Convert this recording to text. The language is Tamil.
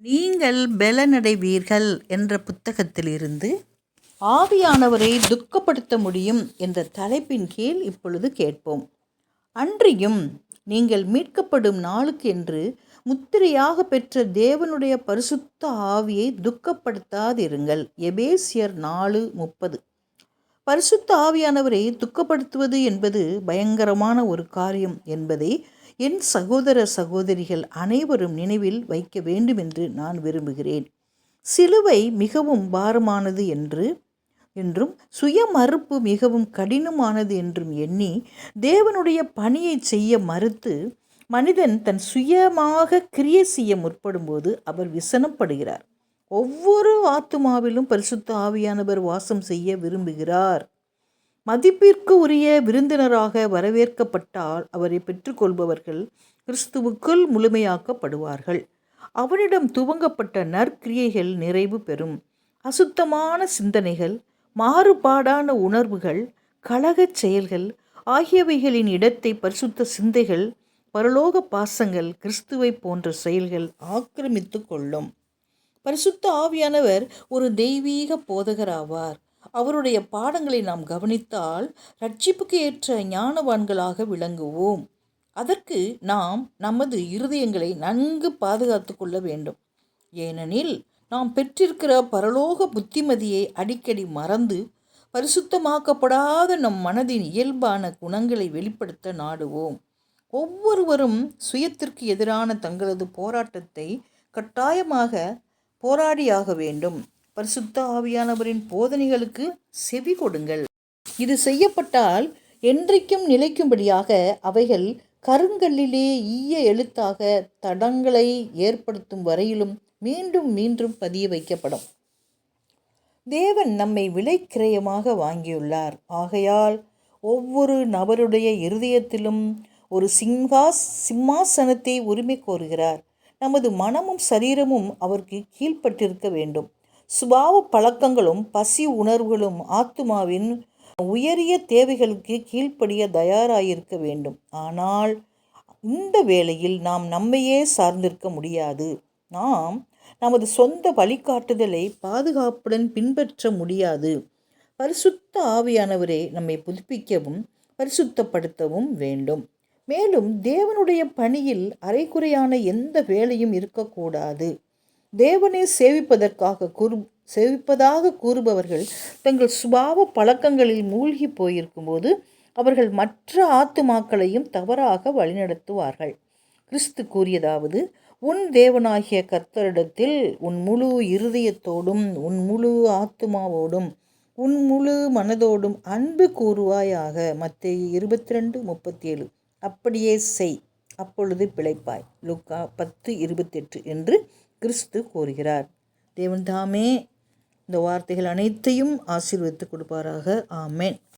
நீங்கள் பலனடைவீர்கள் என்ற புத்தகத்திலிருந்து ஆவியானவரை துக்கப்படுத்த முடியும் என்ற தலைப்பின் கீழ் இப்பொழுது கேட்போம். அன்றியும் நீங்கள் மீட்கப்படும் நாளுக்கென்று முத்திரையாக பெற்ற தேவனுடைய பரிசுத்த ஆவியை துக்கப்படுத்தாதிருங்கள். எபேசியர் நாலு முப்பது. பரிசுத்த ஆவியானவரை துக்கப்படுத்துவது என்பது பயங்கரமான ஒரு காரியம் என்பதை என் சகோதர சகோதரிகள் அனைவரும் நினைவில் வைக்க வேண்டும் என்று நான் விரும்புகிறேன். சிலுவை மிகவும் பாரமானது என்று என்றும் சுய மறுப்பு மிகவும் கடினமானது என்றும் எண்ணி தேவனுடைய பணியை செய்ய மறுத்து மனிதன் தன் சுயமாக கிரியை செய்ய முற்படும்போது அவர் விசனப்படுகிறார். ஒவ்வொரு ஆத்துமாவிலும் பரிசுத்த ஆவியானவர் வாசம் செய்ய விரும்புகிறார். மதிப்பிற்கு உரிய விருந்தினராக வரவேற்கப்பட்டால் அவரை பெற்றுக்கொள்பவர்கள் கிறிஸ்துவுக்குள் முழுமையாக்கப்படுவார்கள். அவனிடம் துவங்கப்பட்ட நற்கிரியைகள் நிறைவு பெறும். அசுத்தமான சிந்தனைகள் மாறுபாடான உணர்வுகள் கழகச் செயல்கள் ஆகியவைகளின் இடத்தை பரிசுத்த சிந்தைகள் பரலோக பாசங்கள் கிறிஸ்துவை போன்ற செயல்கள் ஆக்கிரமித்து கொள்ளும். பரிசுத்த ஆவியானவர் ஒரு தெய்வீக போதகர் ஆவார் அவருடைய பாடங்களை நாம் கவனித்தால் ரட்சிப்புக்கு ஏற்ற ஞானவான்களாக விளங்குவோம். அதற்கு நாம் நமது இருதயங்களை நன்கு பாதுகாத்து கொள்ள வேண்டும். ஏனெனில் நாம் பெற்றிருக்கிற பரலோக புத்திமதியை அடிக்கடி மறந்து பரிசுத்தமாக்கப்படாத நம் மனதின் இயல்பான குணங்களை வெளிப்படுத்த நாடுவோம். ஒவ்வொருவரும் சுயத்திற்கு எதிரான தங்களது போராட்டத்தை கட்டாயமாக போராடியாக வேண்டும். பரிசுத்த ஆவியானவரின் போதனைகளுக்கு செவி கொடுங்கள். இது செய்யப்பட்டால் என்றைக்கும் நிலைக்கும்படியாக அவைகள் கருங்கல்லிலே ஈய எழுத்தாக தடங்களை ஏற்படுத்தும் வரையிலும் மீண்டும் மீண்டும் பதிய வைக்கப்படும். தேவன் நம்மை விலைக்கிரயமாக வாங்கியுள்ளார். ஆகையால் ஒவ்வொரு நபருடைய இருதயத்திலும் ஒரு சிங்காஸ் சிம்மாசனத்தை உரிமை கோருகிறார். நமது மனமும் சரீரமும் அவருக்கு கீழ்ப்பட்டிருக்க வேண்டும். சுபாவ பழக்கங்களும் பசி உணர்வுகளும் ஆத்மாவின் உயரிய தேவைகளுக்கு கீழ்ப்படிய தயாராயிருக்க வேண்டும். ஆனால் இந்த வேளையில் நாம் நம்மையே சார்ந்திருக்க முடியாது. நாம் நமது சொந்த வழிகாட்டுதலை பாதுகாப்புடன் பின்பற்ற முடியாது. பரிசுத்த ஆவியானவரே நம்மை புதுப்பிக்கவும் பரிசுத்தப்படுத்தவும் வேண்டும். மேலும் தேவனுடைய பணியில் அரைகுறையான எந்த வேலையும் இருக்கக்கூடாது. தேவனை சேவிப்பதற்காக கூறு சேவிப்பதாக கூறுபவர்கள் தங்கள் சுபாவ பழக்கங்களில் மூழ்கி போயிருக்கும்போது அவர்கள் மற்ற ஆத்துமாக்களையும் தவறாக வழிநடத்துவார்கள். கிறிஸ்து கூறியதாவது உன் தேவனாகிய கர்த்தரிடத்தில் உன் முழு இருதயத்தோடும் உன் முழு ஆத்துமாவோடும் உன் முழு மனதோடும் அன்பு கூறுவாயாக மத்திய இருபத்தி ரெண்டு முப்பத்தி ஏழு அப்படியே செய் அப்பொழுது பிழைப்பாய். லுக்கா பத்து இருபத்தெட்டு என்று கிறிஸ்து கூறுகிறார். தேவன் தாமே இந்த வார்த்தைகள் அனைத்தையும் ஆசீர்வதித்து கொடுப்பாராக. ஆமேன்.